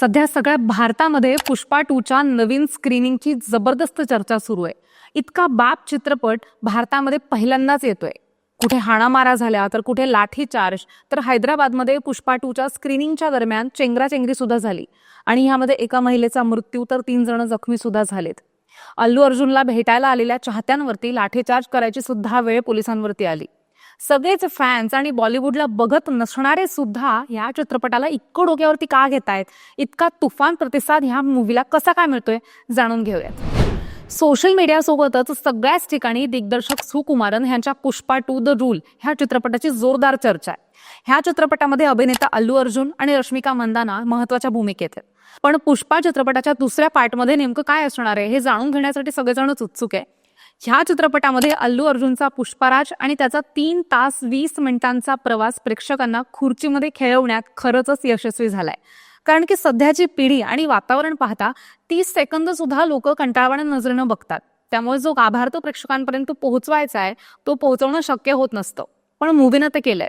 सध्या सगळ्या भारतामध्ये पुष्पा टूच्या नवीन स्क्रीनिंगची जबरदस्त चर्चा सुरू आहे. इतका बाप चित्रपट भारतामध्ये पहिल्यांदाच येतोय. कुठे हाणामारा झाल्या तर कुठे लाठी चार्ज तर हैदराबादमध्ये पुष्पा टूच्या स्क्रीनिंगच्या दरम्यान चेंगराचेंगरी सुद्धा झाली. आणि ह्यामध्ये एका महिलेचा मृत्यू तर तीन जण जखमी सुद्धा झालेत. अल्लू अर्जुनला भेटायला आलेल्या चाहत्यांवरती लाठीचार्ज करायची सुद्धा वेळ पोलिसांवरती आली. सगळेच फॅन्स आणि बॉलिवूडला बघत नसणारे सुद्धा या चित्रपटाला इतकं डोक्यावरती का घेतायत? इतका तुफान प्रतिसाद ह्या मूवीला कसा काय मिळतोय? जाणून घेऊयात. सोशल मीडियासोबतच सगळ्याच ठिकाणी दिग्दर्शक सुकुमारन यांच्या पुष्पा टू द रूल ह्या चित्रपटाची जोरदार चर्चा आहे. ह्या चित्रपटामध्ये अभिनेता अल्लू अर्जुन आणि रश्मिका मंदाना महत्त्वाच्या भूमिकेत आहेत. पण पुष्पा चित्रपटाच्या दुसऱ्या पार्टमध्ये नेमकं काय असणार आहे हे जाणून घेण्यासाठी सगळेजणच उत्सुक आहे. ह्या चित्रपटामध्ये अल्लू अर्जुनचा पुष्पराज आणि त्याचा तीन तास वीस मिनिटांचा प्रवास प्रेक्षकांना खुर्चीमध्ये खेळवण्यात खरंच यशस्वी झालाय. कारण की सध्याची पिढी आणि वातावरण पाहता तीस सेकंद सुद्धा लोक कंटाळवाण्या नजरेनं बघतात. त्यामुळे जो गाभार्थ प्रेक्षकांपर्यंत पोहोचवायचा आहे तो पोहोचवणं शक्य होत नसतं. पण मूवीनं ते केलंय.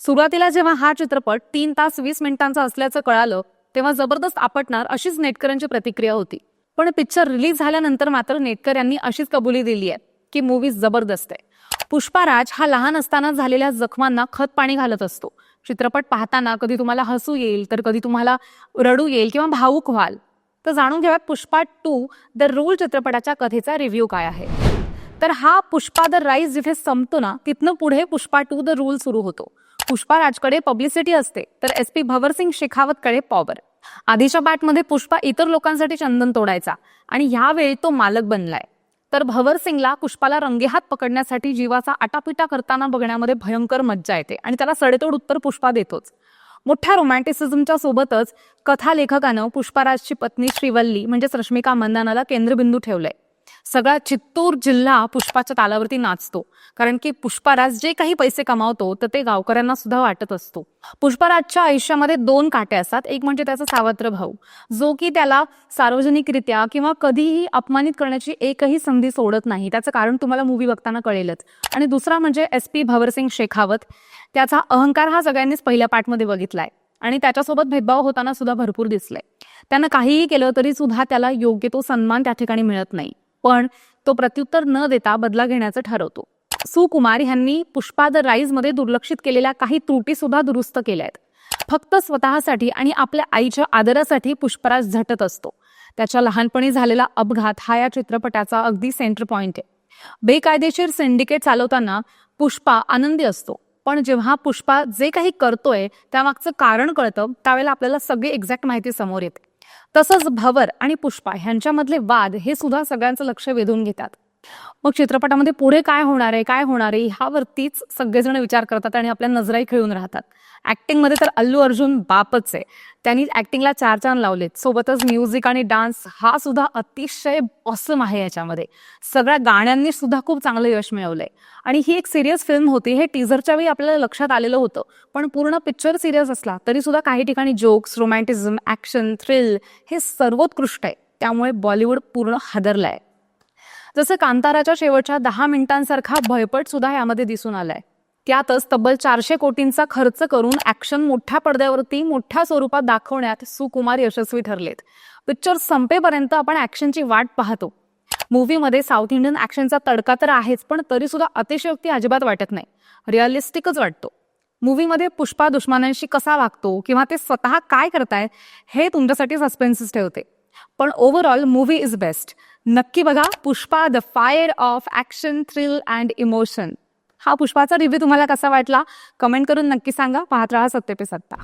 सुरुवातीला जेव्हा हा चित्रपट तीन तास वीस मिनिटांचा असल्याचं कळालं तेव्हा जबरदस्त आपटणार अशीच नेटकऱ्यांची प्रतिक्रिया होती. पण पिक्चर रिलीज झाल्यानंतर मात्र नेटकर यांनी अशीच कबुली दिली आहे की मूवी जबरदस्त आहे. पुष्पाराज हा लहान असताना झालेल्या जखमांना खत पाणी घालत असतो. चित्रपट पाहताना कधी तुम्हाला हसू येईल तर कधी तुम्हाला रडू येईल किंवा भावूक व्हाल. तर जाणून घेऊयात पुष्पा टू द रूल चित्रपटाच्या कथेचा रिव्ह्यू काय आहे. तर हा पुष्पा द राईज जिथे संपतो ना तिथनं पुढे पुष्पा टू द रूल सुरू होतो. पुष्पा राजकडे पब्लिसिटी असते तर एस पी भवरसिंग शेखावतकडे पॉवर आधीच्या बॅटमध्ये पुष्पा इतर लोकांसाठी चंदन तोडायचा आणि ह्यावेळी तो मालक बनलाय. तर भवरसिंगला पुष्पाला रंगेहात पकडण्यासाठी जीवाचा आटापिटा करताना बघण्यामध्ये भयंकर मज्जा येते आणि त्याला सडेतोड उत्तर पुष्पा देतोच. मोठ्या रोमॅन्टिसिझमच्या सोबतच कथा लेखकानं पुष्पाराजची पत्नी श्रीवल्ली म्हणजेच रश्मिका मंदानाला केंद्रबिंदू ठेवलंय. सगळा चित्तूर जिल्हा पुष्पाच्या तालावरती नाचतो. कारण की पुष्पाराज जे काही पैसे कमावतो तर ते गावकऱ्यांना सुद्धा वाटत असतो. पुष्पाराजच्या आयुष्यामध्ये दोन काटे असतात. एक म्हणजे त्याचा सावत्र भाऊ. जो की त्याला सार्वजनिकरित्या किंवा कधीही अपमानित करण्याची एकही संधी सोडत नाही. त्याचं कारण तुम्हाला मूवी बघताना कळेलच. आणि दुसरा म्हणजे एस पी भवरसिंग शेखावत. त्याचा अहंकार हा सगळ्यांनीच पहिल्या पाठमध्ये बघितलाय. आणि त्याच्यासोबत भेदभाव होताना सुद्धा भरपूर दिसलाय. त्यानं काहीही केलं तरी सुद्धा त्याला योग्य तो सन्मान त्या ठिकाणी मिळत नाही. पण तो प्रत्युत्तर न देता बदला घेण्याचं ठरवतो. सुकुमार यांनी पुष्पा द राईजमध्ये दुर्लक्षित केलेल्या काही त्रुटी सुद्धा दुरुस्त केल्या आहेत. फक्त स्वतःसाठी आणि आपल्या आईच्या आदरासाठी पुष्पराज झटत असतो. त्याच्या लहानपणी झालेला अपघात हा या चित्रपटाचा अगदी सेंटर पॉइंट आहे. बेकायदेशीर सिंडिकेट चालवताना पुष्पा आनंदी असतो. पण जेव्हा पुष्पा जे काही करतोय त्यामागचं कारण कळतं त्यावेळेला आपल्याला सगळी एक्झॅक्ट माहिती समोर येते. तसंच भवर आणि पुष्पा ह्यांच्यामधले वाद हे सुद्धा सगळ्यांचं लक्ष वेधून घेतात. मग चित्रपटामध्ये पुढे काय होणार आहे काय होणार आहे ह्यावरतीच सगळेजण विचार करतात आणि आपल्या नजराही खेळून राहतात. ऍक्टिंगमध्ये तर अल्लू अर्जुन बापच आहे. त्यांनी ऍक्टिंगला चार चांद लावलेत. सोबतच म्युझिक आणि डान्स हा सुद्धा अतिशय ऑसम आहे याच्यामध्ये. सगळ्या गाण्यांनी सुद्धा खूप चांगलं यश मिळवलंय. आणि ही एक सिरियस फिल्म होती. हे टीझरच्या वेळी आपल्याला लक्षात आलेलं होतं. पण पूर्ण पिक्चर सिरियस असला तरी सुद्धा काही ठिकाणी जोक्स रोमॅन्टिझम ऍक्शन थ्रिल हे सर्वोत्कृष्ट आहे. त्यामुळे बॉलिवूड पूर्ण हादरलाय. जसं कांताराच्या शेवटच्या दहा मिनिटांसारखा भयपट सुद्धा यामध्ये दिसून आलाय. त्यातच तब्बल चारशे कोटींचा खर्च करून ऍक्शन मोठ्या पडद्यावरती मोठ्या स्वरूपात दाखवण्यात सुकुमार यशस्वी ठरलेत. पिक्चर संपेपर्यंत आपण ऍक्शनची वाट पाहतो. मूवीमध्ये साऊथ इंडियन ऍक्शनचा तडका तर आहेच पण तरी सुद्धा अतिशयोक्ती अजिबात वाटत नाही. रिअलिस्टिकच वाटतो. मूवीमध्ये पुष्पा दुश्मनांशी कसा वागतो किंवा ते स्वतः काय करताय हे तुमच्यासाठी सस्पेन्सेस ठेवते. पण ओव्हरऑल मूवी इज बेस्ट नक्की बघा Pushpa the fire of action thrill and emotion हा पुष्पाचा रिव्ह्यू तुम्हाला कसा वाटला? कमेंट करून नक्की सांगा. पाहत राहा सत्यपे सत्ता.